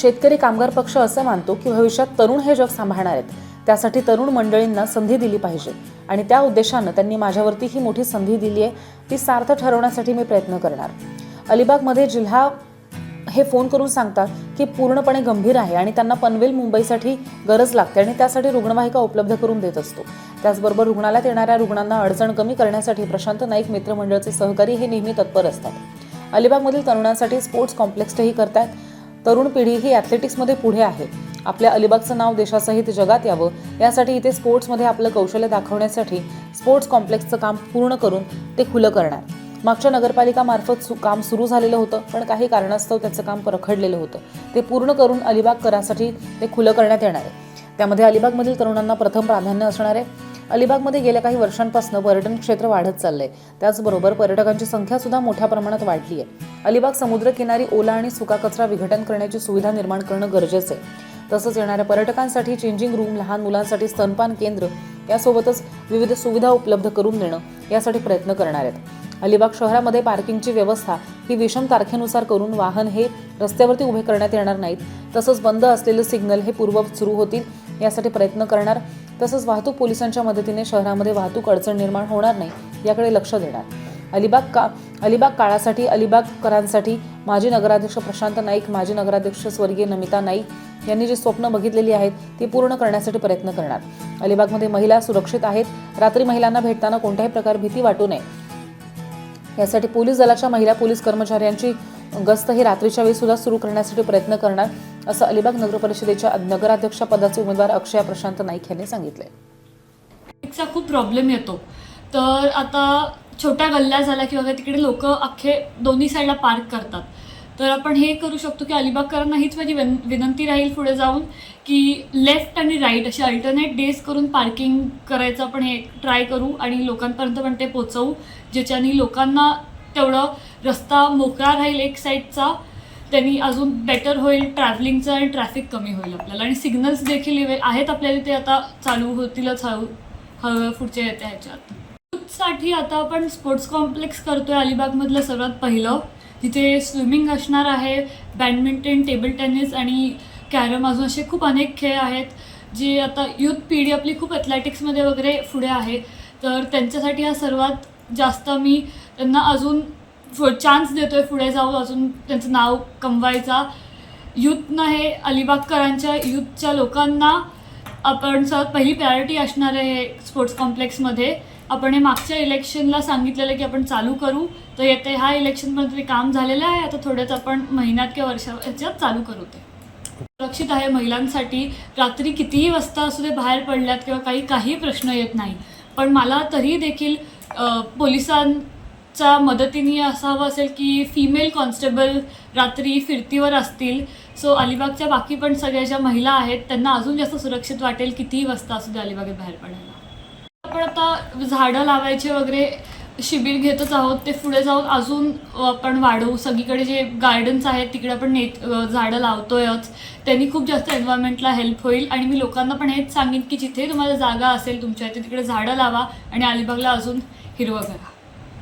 शेतकरी कामगार पक्ष असं मानतो की भविष्यात तरुण हे जग सांभाळणार आहेत. त्यासाठी तरुण मंडळींना संधी दिली पाहिजे. आणि त्या उद्देशानं त्यांनी माझ्यावरती ही मोठी संधी दिली आहे. ती सार्थ ठरवण्यासाठी मी प्रयत्न करणार. अलिबागमध्ये जिल्हा हे फोन करून सांगतात की पूर्णपणे गंभीर आहे आणि त्यांना पनवेल मुंबईसाठी गरज लागते आणि त्यासाठी रुग्णवाहिका उपलब्ध करून देत असतो. त्याचबरोबर रुग्णालयात येणाऱ्या रुग्णांना अडचण कमी करण्यासाठी प्रशांत नाईक मित्रमंडळाचे सहकारी हे नेहमी तत्पर असतात. अलिबागमधील तरुणांसाठी स्पोर्ट्स कॉम्प्लेक्सही करतात तरुण पिढी ही ॲथलेटिक्समध्ये पुढे आहे. आपल्या अलिबागचं नाव देशासहित जगात यावं. यासाठी इथे स्पोर्ट्समध्ये आपलं कौशल्य दाखवण्यासाठी स्पोर्ट्स कॉम्प्लेक्सचं काम पूर्ण करून ते खुलं करणार. मागच्या नगरपालिकामार्फत सु काम सुरू झालेलं होतं पण काही कारणास्तव त्याचं काम परखडलेलं होतं. ते पूर्ण करून अलिबाग करासाठी ते खुलं करण्यात येणार आहे. त्यामध्ये अलिबागमधील तरुणांना प्रथम प्राधान्य असणार आहे. अलिबागमध्ये गेल्या काही वर्षांपासून पर्यटन क्षेत्र वाढत चाललंय. त्याचबरोबर पर्यटकांची संख्या सुद्धा मोठ्या प्रमाणात वाढली आहे अलिबाग समुद्रकिनारी ओला आणि सुका कचरा विघटन करण्याची सुविधा निर्माण करणं गरजेचं आहे. तसंच येणाऱ्या पर्यटकांसाठी चेंजिंग रूम लहान मुलांसाठी स्तनपान केंद्र यासोबतच विविध सुविधा उपलब्ध करून देणं यासाठी प्रयत्न करणार आहेत. अलिबाग शहरामध्ये पार्किंगची व्यवस्था ही विषम तारखेनुसार करून वाहन हे रस्त्यावरती उभे करण्यात येणार नाहीत. तसंच बंद असलेले सिग्नल हे पूर्ववत सुरू होतील यासाठी प्रयत्न करणार तसंच वाहतूक पोलिसांच्या मदतीने शहरामध्ये वाहतूक अडचण निर्माण होणार नाही याकडे लक्ष देणार. अलिबाग का अलिबाग काळासाठी अलिबागकरांसाठी माजी नगराध्यक्ष प्रशांत नाईक माजी नगराध्यक्ष स्वर्गीय नमिता नाईक यांनी जी स्वप्न बघितलेली आहेत ती पूर्ण करण्यासाठी प्रयत्न करणार. अलिबागमध्ये महिला सुरक्षित आहेत. रात्री महिलांना भेटताना कोणत्याही प्रकार भीती वाटू नये. यासाठी पोलीस दलाच्या महिला पोलीस कर्मचाऱ्यांची गस्त ही रात्रीच्या वेळी सुद्धा सुरू करण्यासाठी प्रयत्न करणार असं अलिबाग नगर परिषदेच्या नगराध्यक्ष पदाचे उमेदवार अक्षय प्रशांत नाईक यांनी सांगितले खूप प्रॉब्लेम येतो. तर आता छोट्या गल्ल्या झाल्या किंवा तिकडे लोक अख्खे दोन्ही साईडला पार्क करतात. तर आपण हे करू शकतो की अलिबागकरांना हीच माझी विन विनंती राहील पुढे जाऊन की लेफ्ट आणि राईट असे अल्टरनेट डेज करून पार्किंग करायचं आपण हे ट्राय करू आणि लोकांपर्यंत पण ते पोचवू ज्याच्यानी लोकांना तेवढं रस्ता मोकळा राहील एक साईडचा त्यांनी अजून बेटर होईल ट्रॅव्हलिंगचं आणि ट्रॅफिक कमी होईल आपल्याला. आणि सिग्नल्स देखील आहेत आपल्याला ते आता चालू होतीलच हळू हळूहळू पुढच्या येत्या ह्याच्यात. साठी आता आपण स्पोर्ट्स कॉम्प्लेक्स करतोय अलिबागमधलं सर्वात पहिलं. तिथे स्विमिंग असणार आहे बॅडमिंटन टेबल टेनिस आणि कॅरम अजून असे खूप अनेक खेळ आहेत. जे आता यूथ पिढी आपली खूप ॲथलेटिक्समध्ये वगैरे पुढे आहे. तर त्यांच्यासाठी हा सर्वात जास्त मी त्यांना अजून चान्स देतोय पुढे जाऊन अजून त्यांचं नाव कमवायचा. यूथनं हे अलिबागकरांच्या यूथच्या लोकांना आपण सर्वात पहिली प्रायोरिटी असणार आहे स्पोर्ट्स कॉम्प्लेक्समध्ये आपण हे मागच्या इलेक्शनला सांगितलेलं की आपण चालू करू. तर येते ह्या इलेक्शनमध्ये काम झालेलं आहे. आता थोड्याच आपण महिन्यात किंवा वर्षा ह्याच्यात चालू करू ते. सुरक्षित आहे महिलांसाठी. रात्री कितीही वाजता असू दे बाहेर पडल्यात किंवा काही काही प्रश्न येत नाही. पण मला तरी देखील पोलिसां चा मदतीने असावं हवं असेल की फिमेल कॉन्स्टेबल रात्री फिरतीवर असतील. सो अलिबागच्या बाकी पण सगळ्या ज्या महिला आहेत त्यांना अजून जास्त सुरक्षित वाटेल कितीही वाजता असू दे अलिबागेत बाहेर पडायला. आपण आता झाडं लावायचे वगैरे शिबिर घेतच आहोत ते पुढे जाऊन अजून आपण वाढवू सगळीकडे जे गार्डन्स आहेत तिकडे आपण नेत झाडं लावतोयच. त्यांनी खूप जास्त एन्व्हायरमेंटला हेल्प होईल. आणि मी लोकांना पण हेच सांगेन की जिथे तुम्हाला जागा असेल तुमच्या इथे तिकडे झाडं लावा आणि अलिबागला अजून हिरवं करा.